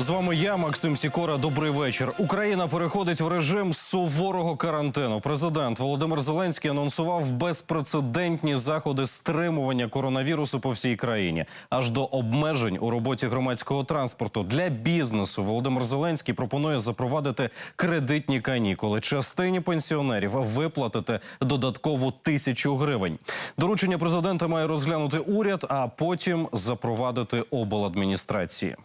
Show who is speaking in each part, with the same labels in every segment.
Speaker 1: З вами я, Максим Сікора. Добрий вечір. Україна переходить в режим суворого карантину. Президент Володимир Зеленський анонсував безпрецедентні заходи стримування коронавірусу по всій країні, аж до обмежень у роботі громадського транспорту для бізнесу. Володимир Зеленський пропонує запровадити кредитні канікули. Частині пенсіонерів виплатити додаткову тисячу гривень. Доручення президента має розглянути уряд, а потім запровадити обладміністрації.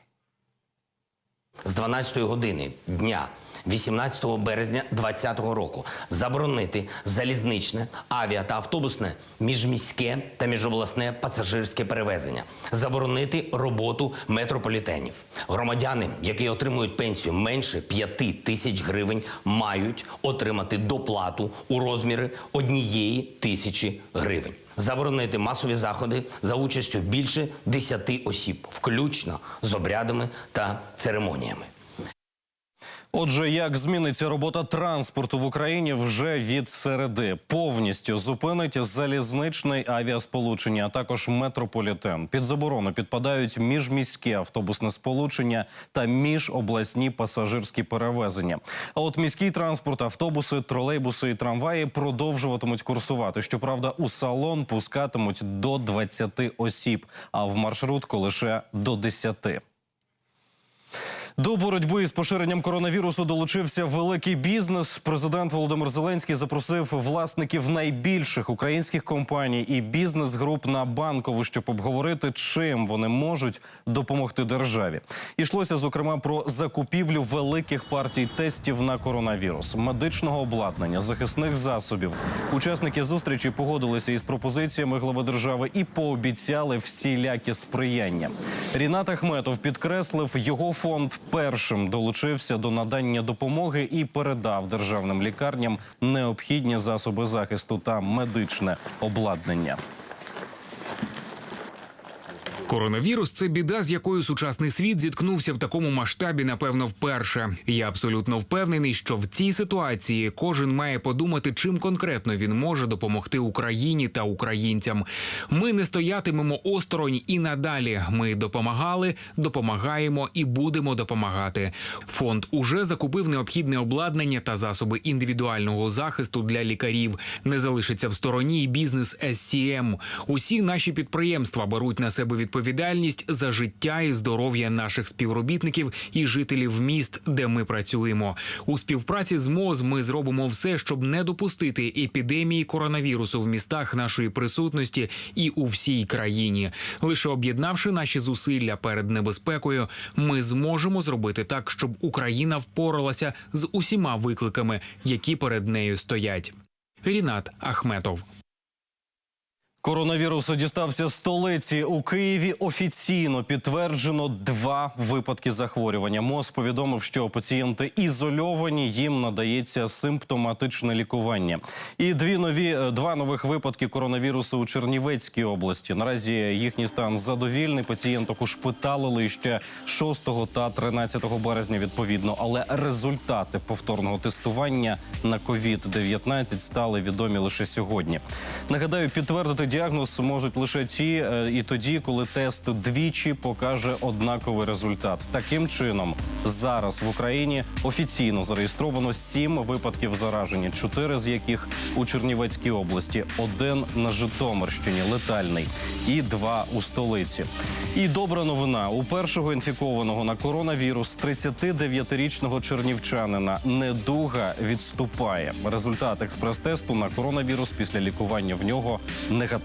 Speaker 2: З 12 години дня 18 березня 2020 року заборонити залізничне, авіа та автобусне, міжміське та міжобласне пасажирське перевезення, заборонити роботу метрополітенів. Громадяни, які отримують пенсію менше 5 тисяч гривень, мають отримати доплату у розмірі однієї тисячі гривень. Заборонити масові заходи за участю більше 10 осіб, включно з обрядами та церемоніями.
Speaker 1: Отже, як зміниться робота транспорту в Україні вже від середи, повністю зупинить залізничне авіасполучення, а також метрополітен. Під заборону підпадають міжміське автобусне сполучення та міжобласні пасажирські перевезення. А от міський транспорт, автобуси, тролейбуси і трамваї продовжуватимуть курсувати. Щоправда, у салон пускатимуть до 20 осіб, а в маршрутку лише до 10. До боротьби з поширенням коронавірусу долучився великий бізнес. Президент Володимир Зеленський запросив власників найбільших українських компаній і бізнес-груп на банкову, щоб обговорити, чим вони можуть допомогти державі. Ішлося зокрема про закупівлю великих партій тестів на коронавірус, медичного обладнання, захисних засобів. Учасники зустрічі погодилися із пропозиціями глави держави і пообіцяли всілякі сприяння. Рінат Ахметов підкреслив, його фонд першим долучився до надання допомоги і передав державним лікарням необхідні засоби захисту та медичне обладнання.
Speaker 3: Коронавірус це біда, з якою сучасний світ зіткнувся в такому масштабі, напевно, вперше. Я абсолютно впевнений, що в цій ситуації кожен має подумати, чим конкретно він може допомогти Україні та українцям. Ми не стоятимемо осторонь і надалі. Ми допомагали, допомагаємо і будемо допомагати. Фонд уже закупив необхідне обладнання та засоби індивідуального захисту для лікарів. Не залишиться в стороні і бізнес SCM. Усі наші підприємства беруть на себе відповідальність за життя і здоров'я наших співробітників і жителів міст, де ми працюємо. У співпраці з МОЗ ми зробимо все, щоб не допустити епідемії коронавірусу в містах нашої присутності і у всій країні. Лише об'єднавши наші зусилля перед небезпекою, ми зможемо зробити так, щоб Україна впоралася з усіма викликами, які перед нею стоять. Рінат Ахметов.
Speaker 1: Коронавірус дістався столиці у Києві. Офіційно підтверджено два випадки захворювання. МОЗ повідомив, що пацієнти ізольовані, їм надається симптоматичне лікування. І дві нові два нових випадки коронавірусу у Чернівецькій області. Наразі їхній стан задовільний. Пацієнток ушпиталили ще 6 та 13 березня. Відповідно, але результати повторного тестування на COVID-19 стали відомі лише сьогодні. Нагадаю, підтвердити діагноз можуть лише ті, е, і тоді, коли тест двічі покаже однаковий результат. Таким чином, зараз в Україні офіційно зареєстровано сім випадків зараження, чотири з яких у Чернівецькій області, один на Житомирщині, летальний, і два у столиці. І добра новина у першого інфікованого на коронавірус 39-річного чернівчанина недуга відступає. Результат експрес-тесту на коронавірус після лікування в нього негативний.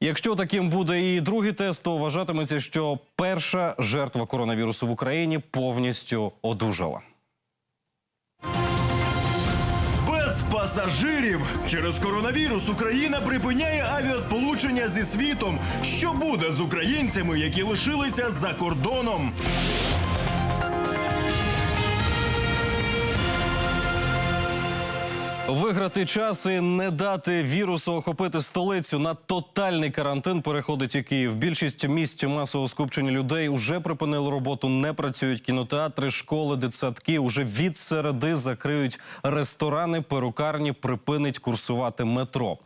Speaker 1: Якщо таким буде і другий тест, то вважатиметься, що перша жертва коронавірусу в Україні повністю одужала.
Speaker 4: Пасажирів через коронавірус Україна припиняє авіасполучення зі світом. Що буде з українцями, які лишилися за кордоном?
Speaker 1: Виграти час і не дати вірусу охопити столицю на тотальний карантин переходить і Київ. Більшість місць масового скупчення людей уже припинили роботу. Не працюють кінотеатри, школи, дитсадки. Уже від середи закриють ресторани, перукарні, припинить курсувати метро.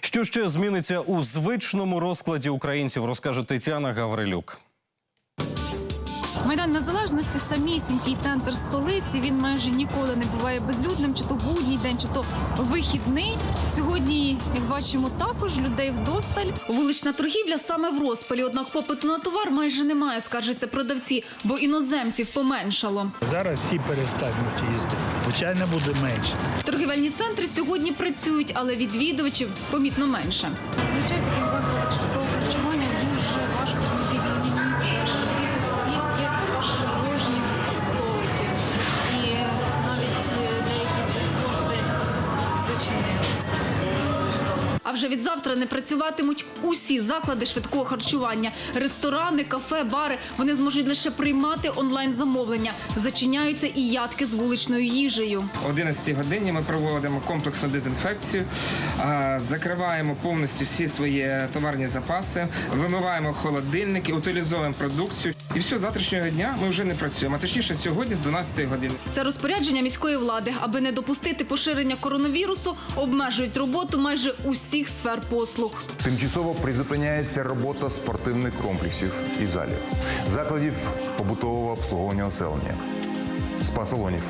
Speaker 1: Що ще зміниться у звичному розкладі українців, розкаже Тетяна Гаврилюк.
Speaker 5: Майдан Незалежності самісінький центр столиці. Він майже ніколи не буває безлюдним, чи то будній день, чи то вихідний. Сьогодні, як бачимо, також людей вдосталь. Вулична торгівля саме в розпалі. Однак попиту на товар майже немає, скаржаться продавці, бо іноземців поменшало.
Speaker 6: Зараз всі перестануть їздити. Звичайно, буде менше.
Speaker 5: Торгівельні центри сьогодні працюють, але відвідувачів помітно менше. Зазвичай в таких закладах вже від завтра не працюватимуть усі заклади швидкого харчування, ресторани, кафе, бари. Вони зможуть лише приймати онлайн замовлення. Зачиняються і ядки з вуличною їжею.
Speaker 7: О 11 годині ми проводимо комплексну дезінфекцію, закриваємо повністю всі свої товарні запаси, вимиваємо холодильники, утилізовуємо продукцію. І все, завтрашнього дня ми вже не працюємо. А точніше, сьогодні з 12 години.
Speaker 5: Це розпорядження міської влади, аби не допустити поширення коронавірусу, обмежують роботу майже усіх сфер послуг.
Speaker 8: Тимчасово призупиняється робота спортивних комплексів і залів, закладів побутового обслуговування населення, спа-салонів,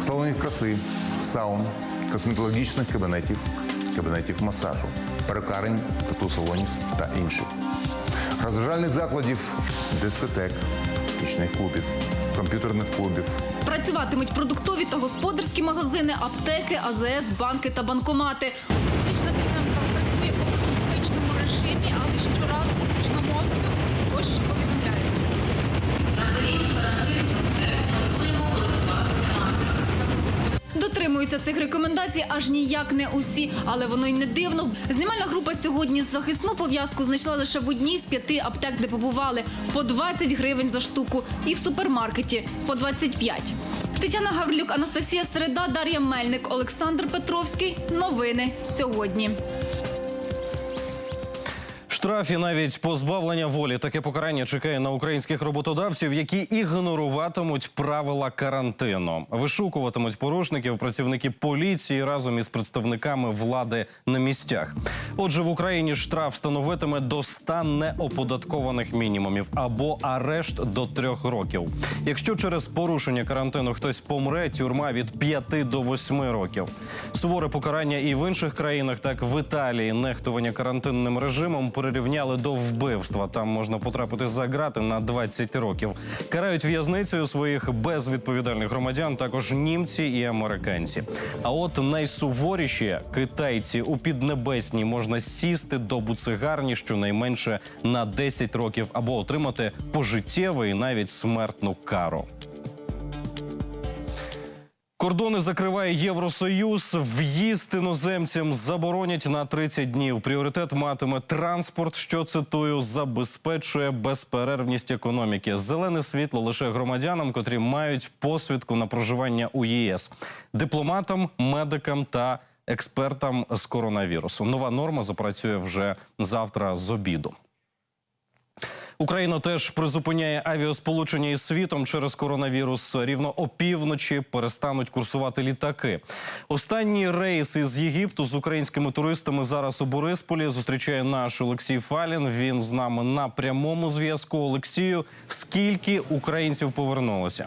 Speaker 8: салонів краси, саун, косметологічних кабінетів, кабінетів масажу, перукарень, тату-салонів та інших. Розважальних закладів, дискотек, нічних клубів, комп'ютерних клубів,
Speaker 5: Працюватимуть продуктові та господарські магазини, аптеки, АЗС, банки та банкомати. Столична підземка працює поки у звичному режимі, але щораз гучномовцю ось що повідомляють. Дотримуються цих рекомендацій аж ніяк не усі, але воно й не дивно. Знімальна група сьогодні захисну пов'язку знайшла лише в одній з п'яти аптек, де побували по 20 гривень за штуку, і в супермаркеті по 25. Тетяна Гаврилюк, Анастасія Середа, Дар'я Мельник, Олександр Петровський. Новини сьогодні.
Speaker 1: Штраф і навіть позбавлення волі. Таке покарання чекає на українських роботодавців, які ігноруватимуть правила карантину. Вишукуватимуть порушників працівники поліції разом із представниками влади на місцях. Отже, в Україні штраф становитиме до 100 неоподаткованих мінімумів або арешт до трьох років. Якщо через порушення карантину хтось помре, тюрма від 5 до 8 років. Суворе покарання і в інших країнах, так в Італії, нехтування карантинним режимом перерівняли до вбивства. Там можна потрапити за грати на 20 років. Карають в'язницею своїх безвідповідальних громадян, також німці і американці. А от найсуворіші китайці у піднебесній можна сісти до буцигарні щонайменше на 10 років або отримати пожиттєву і навіть смертну кару. Кордони закриває Євросоюз. В'їзд іноземцям заборонять на 30 днів. Пріоритет матиме транспорт, що цитую, забезпечує безперервність економіки. Зелене світло лише громадянам, котрі мають посвідку на проживання у ЄС, дипломатам, медикам та експертам з коронавірусу. Нова норма запрацює вже завтра з обіду. Україна теж призупиняє авіасполучення із світом через коронавірус. Рівно опівночі перестануть курсувати літаки. Останній рейс із Єгипту з українськими туристами зараз у Борисполі зустрічає наш Олексій Фалін. Він з нами на прямому зв'язку. Олексію, скільки українців повернулося?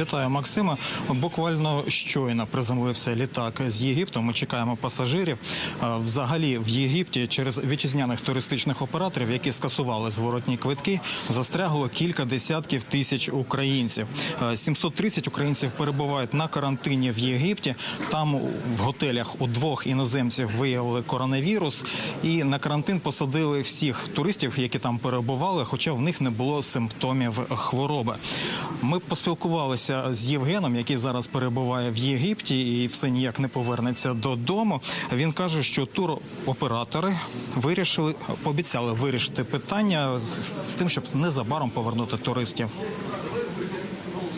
Speaker 9: Вітаю, Максима. Буквально щойно приземлився літак з Єгипту. Ми чекаємо пасажирів. Взагалі в Єгипті через вітчизняних туристичних операторів, які скасували зворотні квитки, застрягло кілька десятків тисяч українців. Е, 730 українців перебувають на карантині в Єгипті. Там в готелях у двох іноземців виявили коронавірус, і на карантин посадили всіх туристів, які там перебували, хоча в них не було симптомів хвороби. Ми поспілкувалися з Євгеном, який зараз перебуває в Єгипті і все ніяк не повернеться додому. Він каже, що туроператори вирішили пообіцяли вирішити питання з тим, щоб незабаром повернути туристів.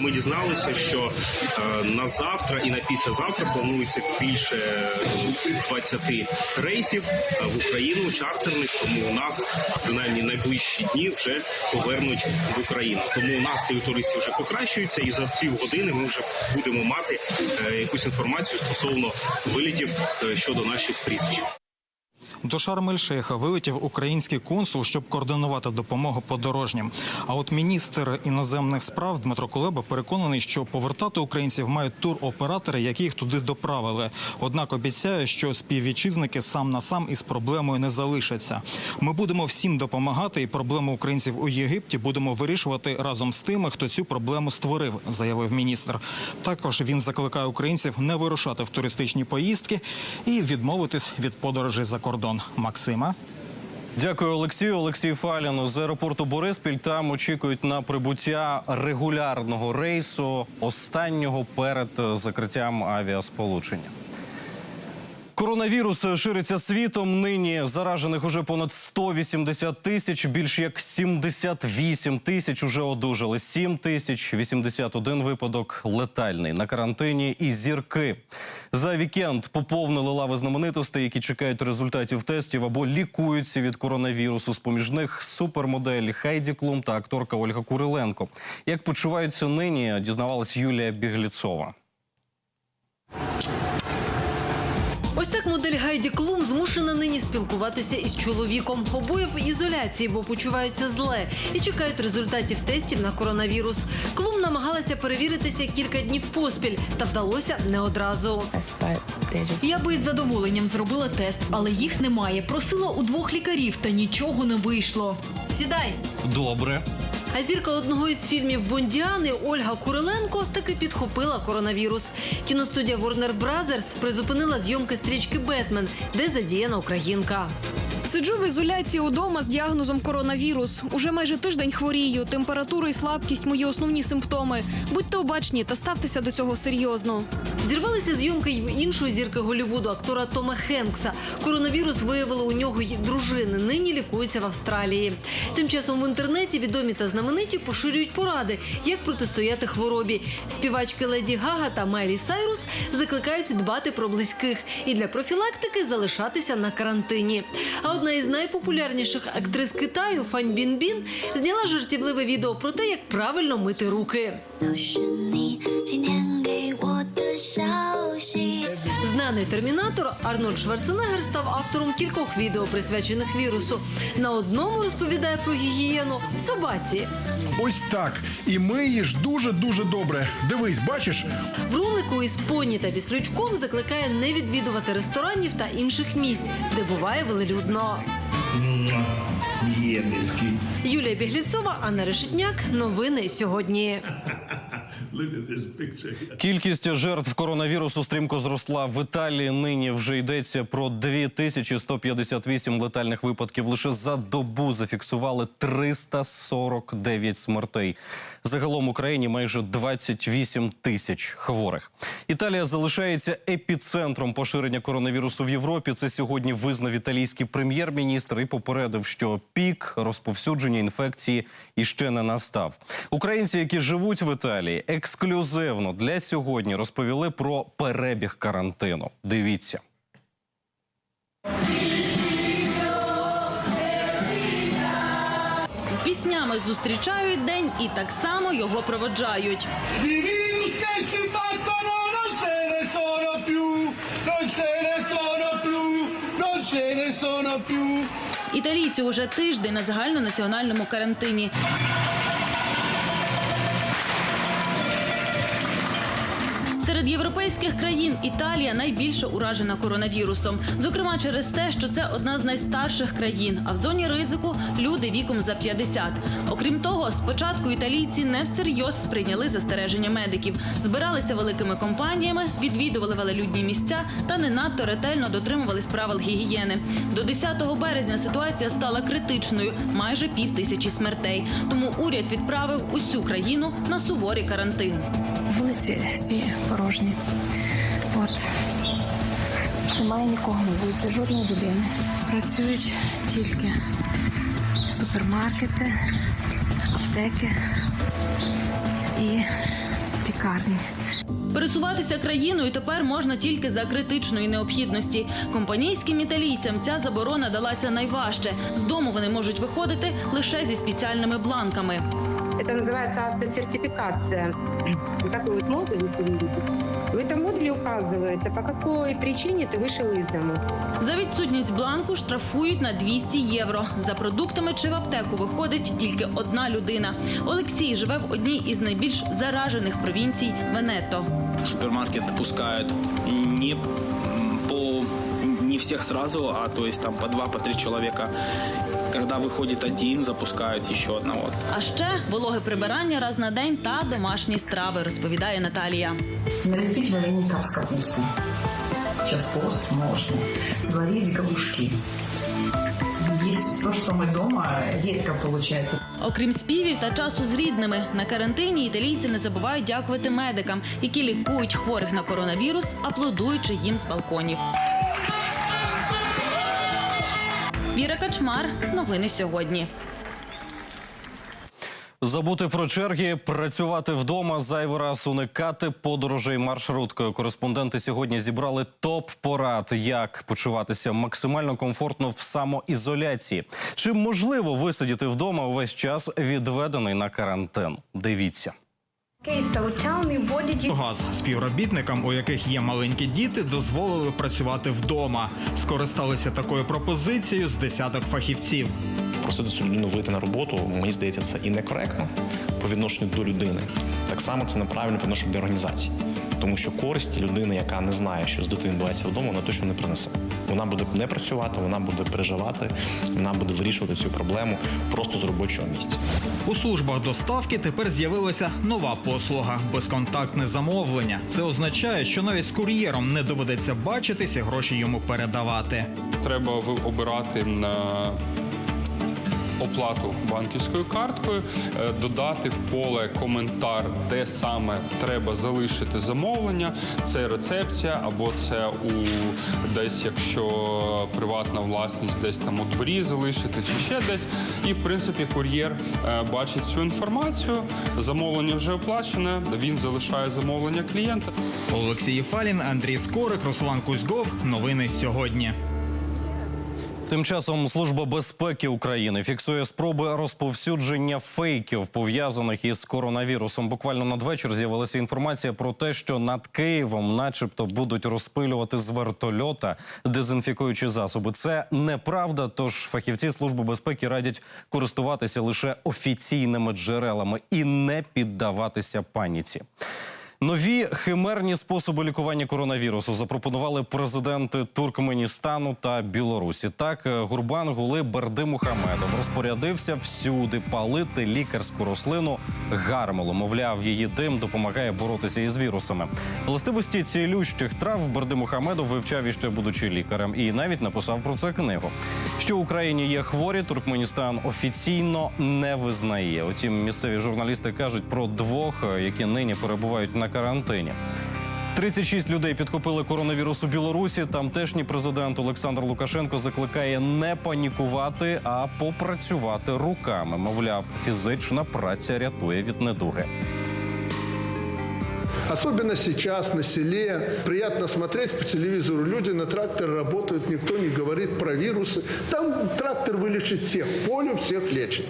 Speaker 10: Ми дізналися, що е, на завтра і на післязавтра планується більше 20 рейсів е, в Україну чартерних. Тому у нас принаймні найближчі дні вже повернуть в Україну. Тому настрій туристів вже покращується, і за півгодини ми вже будемо мати е, якусь інформацію стосовно вилітів е, щодо наших прізвищ.
Speaker 9: До Шарм-ель-Шейха вилетів український консул, щоб координувати допомогу подорожнім. А от міністр іноземних справ Дмитро Кулеба переконаний, що повертати українців мають туроператори, які їх туди доправили. Однак обіцяє, що співвітчизники сам на сам із проблемою не залишаться. Ми будемо всім допомагати, і проблему українців у Єгипті будемо вирішувати разом з тими, хто цю проблему створив, заявив міністр. Також він закликає українців не вирушати в туристичні поїздки і відмовитись від подорожей за кордон. Максима.
Speaker 1: Дякую, Олексію. Олексій Фалін з аеропорту Бориспіль. Там очікують на прибуття регулярного рейсу, останнього перед закриттям авіасполучення. Коронавірус шириться світом. Нині заражених уже понад 180 тисяч. Більш як 78 тисяч уже одужали. 7 тисяч 81 випадок летальний на карантині і зірки. За вікенд поповнили лави знаменитостей, які чекають результатів тестів або лікуються від коронавірусу. З поміж них супермодель Хайді Клум та акторка Ольга Куриленко. Як почуваються нині, дізнавалась Юлія Бігліцова.
Speaker 11: Ось так модель Гайді Клум змушена нині спілкуватися із чоловіком. Обоє в ізоляції, бо почуваються зле і чекають результатів тестів на коронавірус. Клум намагалася перевіритися кілька днів поспіль, та вдалося не одразу.
Speaker 12: Я би із задоволенням зробила тест, але їх немає. Просила у двох лікарів, та нічого не вийшло. Сідай.
Speaker 1: Добре.
Speaker 11: А зірка одного із фільмів Бондіани Ольга Куриленко таки підхопила коронавірус. Кіностудія Warner Brothers призупинила зйомки стрічки Бетмен, де задіяна українка.
Speaker 13: Сиджу в ізоляції удома з діагнозом коронавірус. Уже майже тиждень хворію. Температура і слабкість мої основні симптоми. Будьте обачні та ставтеся до цього серйозно.
Speaker 11: Зірвалися зйомки й в іншої зірки Голлівуду, актора Тома Хенкса. Коронавірус виявили у нього й дружини. Нині лікується в Австралії. Тим часом в інтернеті відомі та знамениті поширюють поради, як протистояти хворобі. Співачки Леді Гага та Майлі Сайрус закликають дбати про близьких і для профілактики залишатися на карантині. А одна із найпопулярніших актрис Китаю Фань Бінбін зняла жартівливе відео про те, як правильно мити руки. Знаний термінатор Арнольд Шварценеггер став автором кількох відео, присвячених вірусу. На одному розповідає про гігієну собаці.
Speaker 14: Ось так. І миєш дуже дуже добре. Дивись, бачиш?
Speaker 11: В ролику із поні та віслючком закликає не відвідувати ресторанів та інших місць, де буває велелюдно. Юлія Бігліцова, Анна Решетняк. Новини сьогодні.
Speaker 1: Кількість жертв коронавірусу стрімко зросла в Італії. Нині вже йдеться про 2158 летальних випадків. Лише за добу зафіксували 349 смертей. Загалом в Україні майже 28 тисяч хворих. Італія залишається епіцентром поширення коронавірусу в Європі. Це сьогодні визнав італійський прем'єр-міністр і попередив, що пік розповсюдження інфекції іще не настав. Українці, які живуть в Італії, ексклюзивно для сьогодні розповіли про перебіг карантину. Дивіться.
Speaker 12: З піснями зустрічають день і так само його проводжають. Італійці уже тиждень на загальнонаціональному карантині. Серед європейських країн Італія найбільше уражена коронавірусом. Зокрема, через те, що це одна з найстарших країн, а в зоні ризику люди віком за 50. Окрім того, спочатку італійці не всерйоз сприйняли застереження медиків, збиралися великими компаніями, відвідували велелюдні місця та не надто ретельно дотримувались правил гігієни. До 10 березня ситуація стала критичною майже пів тисячі смертей. Тому уряд відправив усю країну на суворий карантин.
Speaker 13: Вулиці всі порожні. От немає нікого на вулиці, жодної людини. Працюють тільки супермаркети, аптеки і пікарні.
Speaker 12: Пересуватися країною тепер можна тільки за критичної необхідності. Компанійським італійцям ця заборона далася найважче. З дому вони можуть виходити лише зі спеціальними бланками
Speaker 13: Це називається автосертифікація. Такої вот ногу, якщо ви видите,
Speaker 15: В этом модуле указывается, по какой причине ты вышел из дому.
Speaker 5: За відсутність бланку штрафують на 200 євро. За продуктами чи в аптеку виходить тільки одна людина. Олексій живе в одній із найбільш заражених провінцій Венето.
Speaker 16: В супермаркет пускают не м, по не всех сразу, а то есть там по два, по три человека. Когда выходит один, запускают еще одного.
Speaker 5: А ще вологе прибирання раз на день та домашні страви, розповідає Наталія.
Speaker 17: Налепить вареников с капустой. Сейчас пост можно. Сварить галушки. Есть то, что мы дома редко получается.
Speaker 5: Окрім співів та часу з рідними, на карантині італійці не забувають дякувати медикам, які лікують хворих на коронавірус, аплодуючи їм з балконів. Віра Качмар. Новини сьогодні.
Speaker 1: Забути про черги, працювати вдома, зайвий раз уникати подорожей маршруткою. Кореспонденти сьогодні зібрали топ порад, як почуватися максимально комфортно в самоізоляції. Чи можливо висидіти вдома увесь час відведений на карантин? Дивіться.
Speaker 9: Газ співробітникам, у яких є маленькі діти, дозволили працювати вдома. Скористалися такою пропозицією з десяток фахівців.
Speaker 18: просити цю людину вийти на роботу, мені здається, це і некоректно по відношенню до людини. Так само це неправильно по відношенню до організації. Тому що користь людини, яка не знає, що з дитиною відбувається вдома, вона точно не принесе. Вона буде не працювати, вона буде переживати, вона буде вирішувати цю проблему просто з робочого місця.
Speaker 9: У службах доставки тепер з'явилася нова послуга безконтактне замовлення. Це означає, що навіть з кур'єром не доведеться бачитись і гроші йому передавати.
Speaker 19: Треба обирати на оплату банківською карткою, е, додати в поле коментар, де саме треба залишити замовлення. Це рецепція, або це у десь, якщо приватна власність, десь там у дворі залишити, чи ще десь. І в принципі кур'єр е, бачить цю інформацію. Замовлення вже оплачене. Він залишає замовлення клієнта.
Speaker 9: Олексій Єфалін, Андрій Скорик, Руслан Кузьгов. Новини сьогодні.
Speaker 1: Тим часом Служба безпеки України фіксує спроби розповсюдження фейків пов'язаних із коронавірусом. Буквально надвечір з'явилася інформація про те, що над Києвом, начебто, будуть розпилювати з вертольота дезінфікуючі засоби. Це неправда. Тож фахівці служби безпеки радять користуватися лише офіційними джерелами і не піддаватися паніці. Нові химерні способи лікування коронавірусу запропонували президенти Туркменістану та Білорусі. Так, е, Гурбан Гули Бердимухамедов розпорядився всюди палити лікарську рослину гармелу. Мовляв, її дим допомагає боротися із вірусами. Властивості цілющих трав Бердимухамедов вивчав іще будучи лікарем, і навіть написав про це книгу. Що в Україні є хворі, Туркменістан офіційно не визнає. Утім, місцеві журналісти кажуть про двох, е, які нині перебувають на карантині. 36 людей підхопили коронавірус у Білорусі. Тамтешній президент Олександр Лукашенко закликає не панікувати, а попрацювати руками. Мовляв, фізична праця рятує від недуги.
Speaker 20: Особенно сейчас на селе. Приятно смотреть по телевизору. Люди на тракторе работают, никто не говорит про вирусы. Там трактор вылечит всех, полю всех лечит.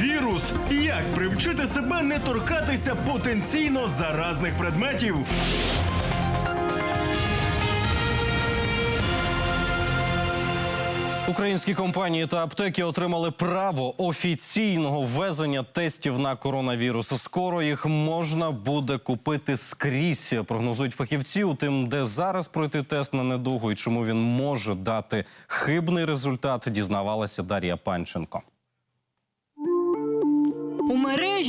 Speaker 4: Вірус. Як привчити себе не торкатися потенційно заразних предметів?
Speaker 1: Українські компанії та аптеки отримали право офіційного ввезення тестів на коронавірус. Скоро їх можна буде купити скрізь. Прогнозують фахівці. У тим, де зараз пройти тест на недугу і чому він може дати хибний результат, дізнавалася Дар'я Панченко.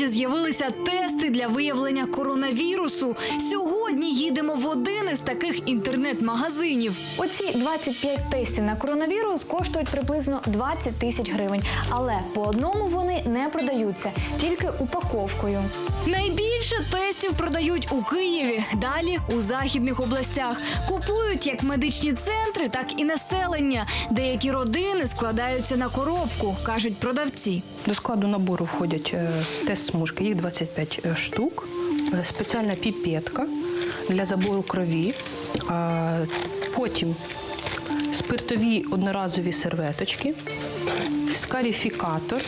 Speaker 21: Мережі з'явилися тести для виявлення коронавірусу. Сьогодні їдемо в один із таких інтернет-магазинів.
Speaker 22: Оці 25 тестів на коронавірус коштують приблизно 20 тисяч гривень, але по одному вони не продаються, тільки упаковкою.
Speaker 21: Найбільше тестів продають у Києві, далі у західних областях. Купують як медичні центри, так і населення. Деякі родини складаються на коробку, кажуть продавці.
Speaker 23: До складу набору входять е, тест-смужки, їх 25 штук, е, спеціальна піпетка для забору крові, потім спиртові одноразові серветочки, скарифікатор,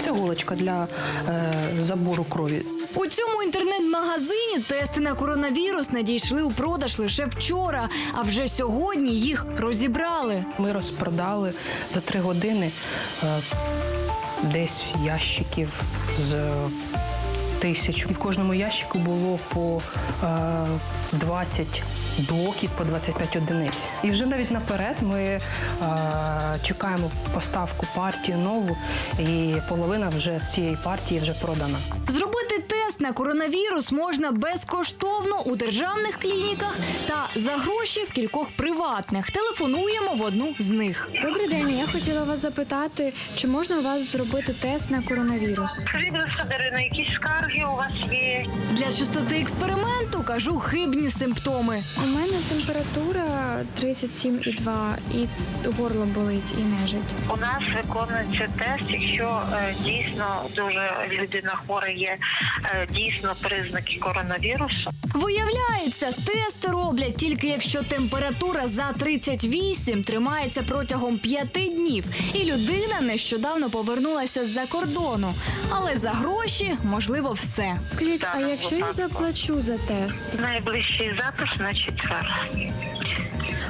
Speaker 23: Це голочка для е, забору крові.
Speaker 21: У цьому інтернет-магазині тести на коронавірус надійшли у продаж лише вчора, а вже сьогодні їх розібрали.
Speaker 23: Ми розпродали за три години е, десь ящиків з тисячу. І в кожному ящику було по е, 20 блоків, по 25 одиниць. І вже навіть наперед ми е, чекаємо поставку партії нову, і половина вже цієї партії вже продана.
Speaker 21: Зробити тест на коронавірус можна безкоштовно у державних клініках та за гроші в кількох приватних. Телефонуємо в одну з них.
Speaker 13: Добрий день. Я хотіла вас запитати, чи можна у вас зробити тест на коронавірус?
Speaker 24: Скажіть, Дарина, якісь скарги у вас є?
Speaker 21: Для чистоти експерименту кажу хибні симптоми.
Speaker 13: У мене температура 37,2 і горло болить і нежить.
Speaker 24: У нас виконується тест, якщо е, дійсно дуже людина хвора є е, дійсно признаки коронавірусу.
Speaker 21: Виявляється, тести роблять тільки якщо температура за 38 тримається протягом 5 днів, і людина нещодавно повернулася з-за кордону. Але за гроші можливо все.
Speaker 13: Скажіть, а якщо я заплачу за тест?
Speaker 24: Найближчий запис на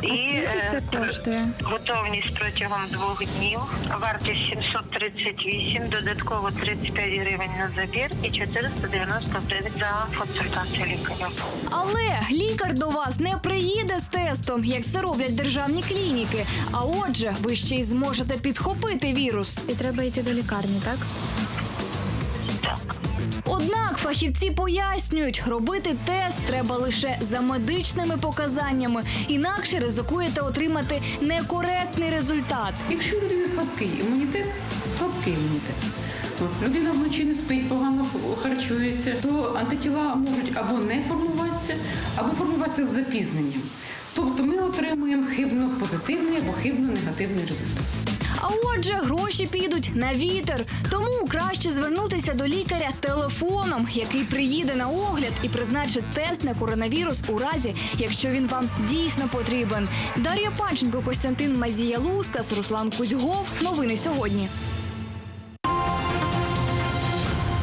Speaker 24: четвер.
Speaker 13: А скільки це
Speaker 24: е,
Speaker 13: коштує?
Speaker 24: Готовність протягом двох днів. Вартість 738, додатково 35 гривень на забір і 490 гривень за консультацію лікаря.
Speaker 21: Але лікар до вас не приїде з тестом, як це роблять державні клініки. А отже, ви ще й зможете підхопити вірус.
Speaker 13: І треба йти до лікарні, так?
Speaker 21: Однак фахівці пояснюють, робити тест треба лише за медичними показаннями, інакше ризикуєте отримати некоректний результат.
Speaker 25: Якщо у людини слабкий імунітет, слабкий імунітет. Людина вночі не спить, погано харчується, то антитіла можуть або не формуватися, або формуватися з запізненням. Тобто ми отримуємо хибно позитивний або хибно негативний результат.
Speaker 21: А отже, гроші підуть на вітер. Тому краще звернутися до лікаря телефоном, який приїде на огляд і призначить тест на коронавірус у разі, якщо він вам дійсно потрібен. Дар'я Панченко, Костянтин Мазія Лускас, Руслан Кузьгов. Новини сьогодні.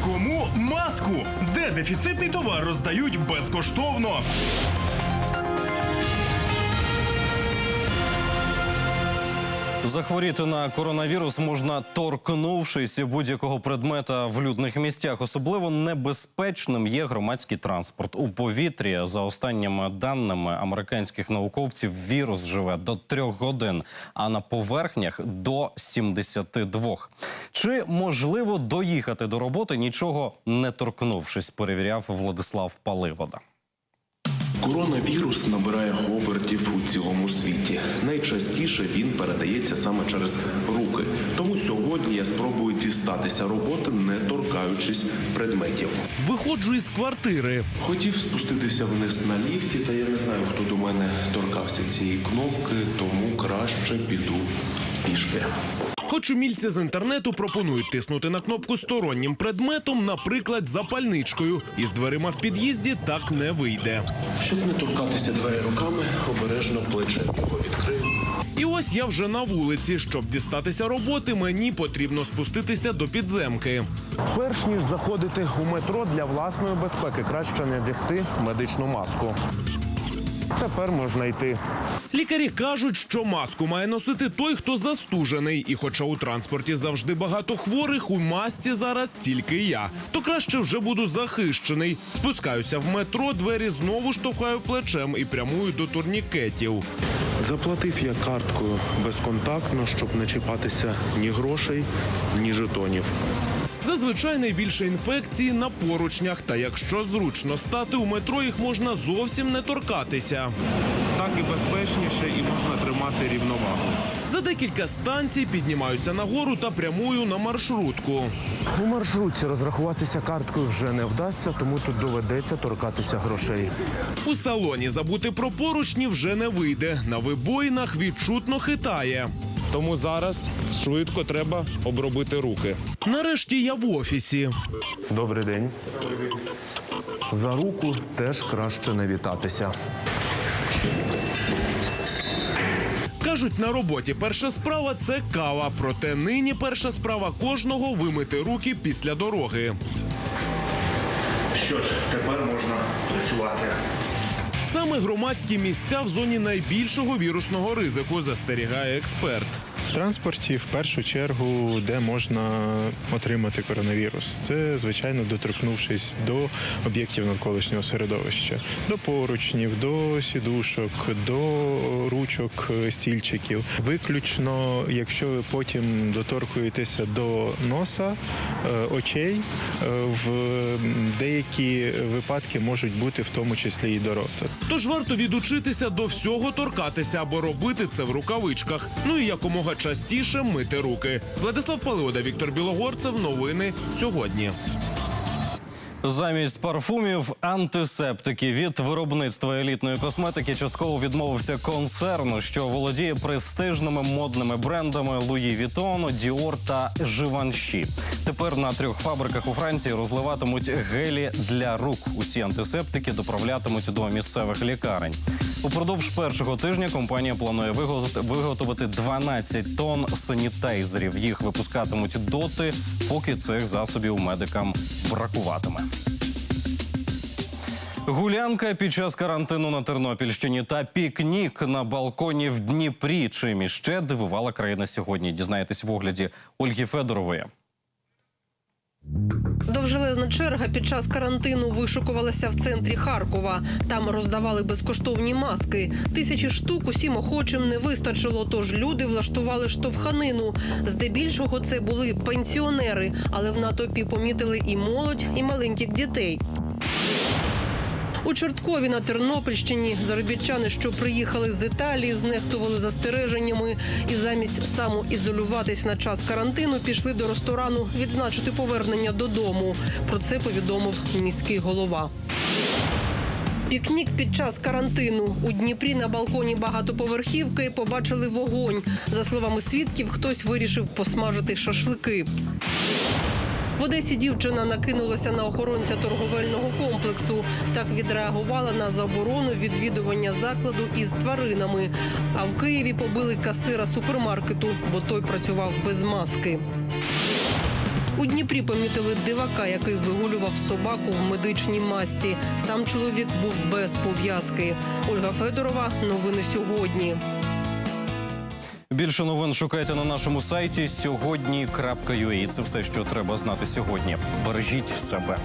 Speaker 4: Кому маску? Де дефіцитний товар роздають безкоштовно?
Speaker 1: Захворіти на коронавірус можна торкнувшись будь-якого предмета в людних місцях. Особливо небезпечним є громадський транспорт. У повітрі за останніми даними американських науковців вірус живе до трьох годин, а на поверхнях до 72. Чи можливо доїхати до роботи нічого не торкнувшись? Перевіряв Владислав Паливода.
Speaker 26: Коронавірус набирає обертів у цілому світі. Найчастіше він передається саме через руки. Тому сьогодні я спробую дістатися роботи, не торкаючись предметів.
Speaker 4: Виходжу із квартири.
Speaker 26: Хотів спуститися вниз на ліфті, та я не знаю, хто до мене торкався цієї кнопки, тому краще піду пішки.
Speaker 4: Хоч умільці з інтернету пропонують тиснути на кнопку стороннім предметом, наприклад, запальничкою. Із дверима в під'їзді так не вийде.
Speaker 26: Щоб не торкатися двері руками, обережно плечем його відкрию.
Speaker 4: І ось я вже на вулиці. Щоб дістатися роботи, мені потрібно спуститися до підземки.
Speaker 27: Перш ніж заходити у метро для власної безпеки, краще надягти медичну маску. Тепер можна йти.
Speaker 4: Лікарі кажуть, що маску має носити той, хто застужений. І хоча у транспорті завжди багато хворих, у масці зараз тільки я. То краще вже буду захищений. Спускаюся в метро, двері знову штовхаю плечем і прямую до турнікетів.
Speaker 27: Заплатив я карткою безконтактно, щоб не чіпатися ні грошей, ні жетонів.
Speaker 4: Зазвичай найбільше інфекції на поручнях. Та якщо зручно стати у метро, їх можна зовсім не торкатися.
Speaker 27: Так і безпечніше, і можна тримати рівновагу.
Speaker 4: За декілька станцій піднімаюся нагору та прямую на маршрутку.
Speaker 27: У маршрутці розрахуватися карткою вже не вдасться, тому тут доведеться торкатися грошей.
Speaker 4: У салоні забути про поручні вже не вийде. На вибоїнах відчутно хитає.
Speaker 27: Тому зараз швидко треба обробити руки.
Speaker 4: Нарешті я в офісі.
Speaker 27: Добрий день. За руку теж краще не вітатися.
Speaker 4: Кажуть, на роботі перша справа це кава. Проте нині перша справа кожного вимити руки після дороги.
Speaker 27: Що ж, тепер можна працювати.
Speaker 4: Саме громадські місця в зоні найбільшого вірусного ризику, застерігає експерт.
Speaker 28: Транспорті в першу чергу, де можна отримати коронавірус, це звичайно доторкнувшись до об'єктів навколишнього середовища, до поручнів, до сідушок, до ручок стільчиків. Виключно, якщо ви потім доторкуєтеся до носа, е, очей, е, в деякі випадки можуть бути в тому числі і до рота.
Speaker 4: Тож варто відучитися до всього торкатися або робити це в рукавичках. Ну і якомога частіше мити руки. Владислав Паливода, Віктор Білогорцев. Новини сьогодні.
Speaker 1: Замість парфумів антисептики від виробництва елітної косметики частково відмовився концерн, що володіє престижними модними брендами Луї Вітон, Діор та Живанші. Тепер на трьох фабриках у Франції розливатимуть гелі для рук. Усі антисептики доправлятимуть до місцевих лікарень. Упродовж першого тижня компанія планує виготовити 12 тонн санітайзерів. Їх випускатимуть доти, поки цих засобів медикам бракуватиме. Гулянка під час карантину на Тернопільщині та пікнік на балконі в Дніпрі. Чим іще дивувала країна сьогодні. Дізнаєтесь в огляді Ольги Федорової.
Speaker 29: Довжелезна черга під час карантину вишикувалася в центрі Харкова. Там роздавали безкоштовні маски. Тисячі штук усім охочим не вистачило. Тож люди влаштували штовханину. Здебільшого це були пенсіонери, але в натовпі помітили і молодь, і маленьких дітей. У Чорткові на Тернопільщині заробітчани, що приїхали з Італії, знехтували застереженнями і замість самоізолюватись на час карантину пішли до ресторану відзначити повернення додому. Про це повідомив міський голова. Пікнік під час карантину у Дніпрі на балконі багатоповерхівки побачили вогонь. За словами свідків, хтось вирішив посмажити шашлики. В Одесі дівчина накинулася на охоронця торговельного комплексу. Так відреагувала на заборону відвідування закладу із тваринами. А в Києві побили касира супермаркету, бо той працював без маски. У Дніпрі помітили дивака, який вигулював собаку в медичній масці. Сам чоловік був без пов'язки. Ольга Федорова. Новини сьогодні.
Speaker 1: Більше новин шукайте на нашому сайті сьогодні.ua. Це все, що треба знати сьогодні. Бережіть себе.